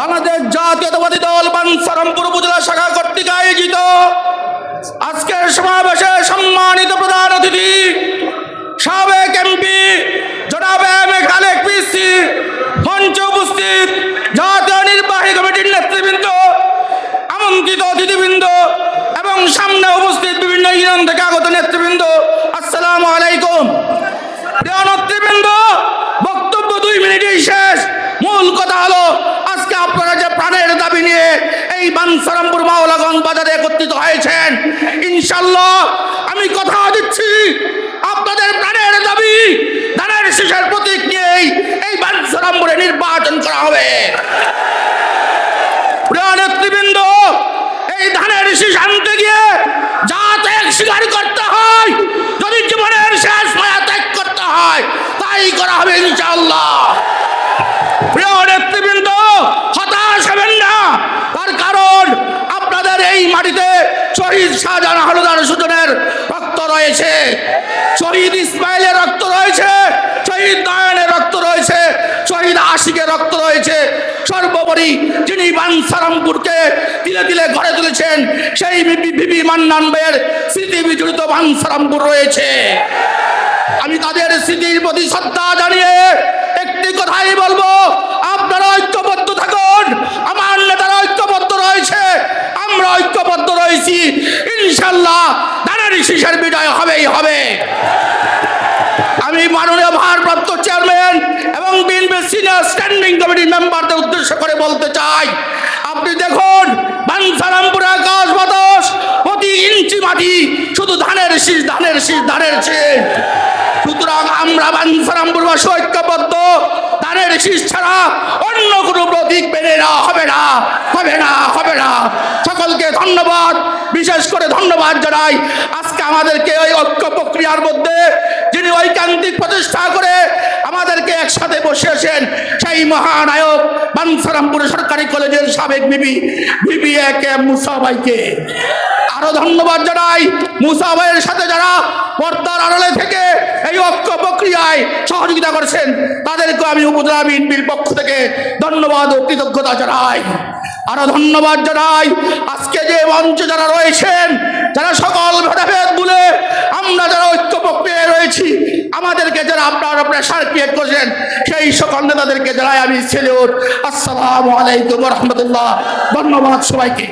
বাংলাদেশ জাতীয়তাবাদী দল বানসারামপুর উপজেলা শাখা কর্তৃক আয়োজিত আজকের সমাবেশে সম্মানিত প্রধান অতিথি, সাবেক এমপি জনাব এম এ খালেক পিসি, মঞ্চে উপস্থিত জাতীয় নির্বাহী কমিটির নেতৃবৃন্দ, আমন্ত্রিত অতিথিবৃন্দ এবং সামনে উপস্থিত বিভিন্ন ইউনিয়ন থেকে আগত নেতৃবৃন্দ আসসালামু আলাইকুম প্রিয় নেতৃবৃন্দ বক্তব্য দুই মিনিটেই শেষ মূল কথা হলো আজকে আপনারা যে প্রাণের দাবি নিয়ে এই বানসারামপুর মাওলাগঞ্জ বাজারে একত্রিত হয়েছেন। ইনশাল্লাহ আমি কথা দিচ্ছি আপনাদের প্রাণের দাবি, ধানের শীষের প্রতীক নিয়েই এই বানসারামপুরে নির্বাচন করা হবে। এই ধানের শীষ আনতে গিয়ে যা ত্যাগ করতে হয় যদি জীবনের শেষ মায়া ত্যাগ করতে হয় তাই করা হবে ইনশাআল্লাহ প্রিয় নেতৃবৃন্দ হতাশ হবেন না তার কারণ আপনাদের এই মাটিতে শহীদ শাহজাহান হালদার সুজনের রক্ত রয়েছে। শহীদ ইসমাইলের রক্ত রয়েছে, শহীদ নয়নের রক্ত রয়েছে, শহীদ আশিকের রক্ত রয়েছে। সর্বোপরি যিনি বানসারামপুরকে তিলে তিলে ঘরে তুলেছেন, সেই বিবি মান্নান ভাইয়ের স্মৃতি বিজড়িত বানসারামপুর রয়েছে। আমি তাদের স্মৃতির প্রতি শ্রদ্ধা জানিয়ে একটি কথাই বলব আপনারা ঐক্যবদ্ধ থাকুন আমার নেতারা ঐক্যবদ্ধ রয়েছে আমরা ঐক্যবদ্ধ রয়েছি ইনশাল্লাহ ধানের শীষের বিজয় হবেই হবে। আমি মাননীয় ভারপ্রাপ্ত চেয়ারম্যান এবং বিএনপি সিনিয়র স্ট্যান্ডিং কমিটির মেম্বারদের উদ্দেশ্য করে বলতে চাই, আপনি দেখুন, বানসারামপুর আকাশ বাতাস, প্রতি ইঞ্চি মাটি শুধু ধানের শীষ ধানের শীষ ধানের শীষ। সুতরাং আমরা বানসারামপুরবাসী ঐক্যবদ্ধ, ধানের শীষ ছাড়া অন্য কোনো প্রতীক মেনে না হবে না হবে না হবে না। সকলকে ধন্যবাদ। বিশেষ করে ধন্যবাদ জানাই। আজকে আমাদেরকে ওই ঐক্য প্রক্রিয়ার মধ্যে যিনি ঐকান্তিক প্রতিষ্ঠা করে আমাদেরকে একসাথে বসিয়েছেন সেই মহানায়ক বানসারামপুর সরকারি কলেজের সাবেক বিবি বিবি এ কে মুসাবাইকে আরও ধন্যবাদ জানাই মুসা ভাইয়ের সাথে যারা পর্দার আড়ালে থেকে এই ঐক্য প্রক্রিয়ায় সহযোগিতা করেছেন তাদেরকে আমি উপজেলা বিএনপির পক্ষ থেকে ধন্যবাদ ও কৃতজ্ঞতা জানাই। আরও ধন্যবাদ জানাই। আজকে যে মঞ্চে যারা রয়েছেন, যারা সকল ভেদাভেদ বলে আমরা যারা ঐক্যপক্ষে রয়েছি, আমাদেরকে যারা আপনার প্রেশার ক্রিয়েট করছেন, সেই সকল নেতাদেরকে জানাই আমি ছেলে আসসালামু আলাইকুম রহমতুল্লাহ। ধন্যবাদ সবাইকে।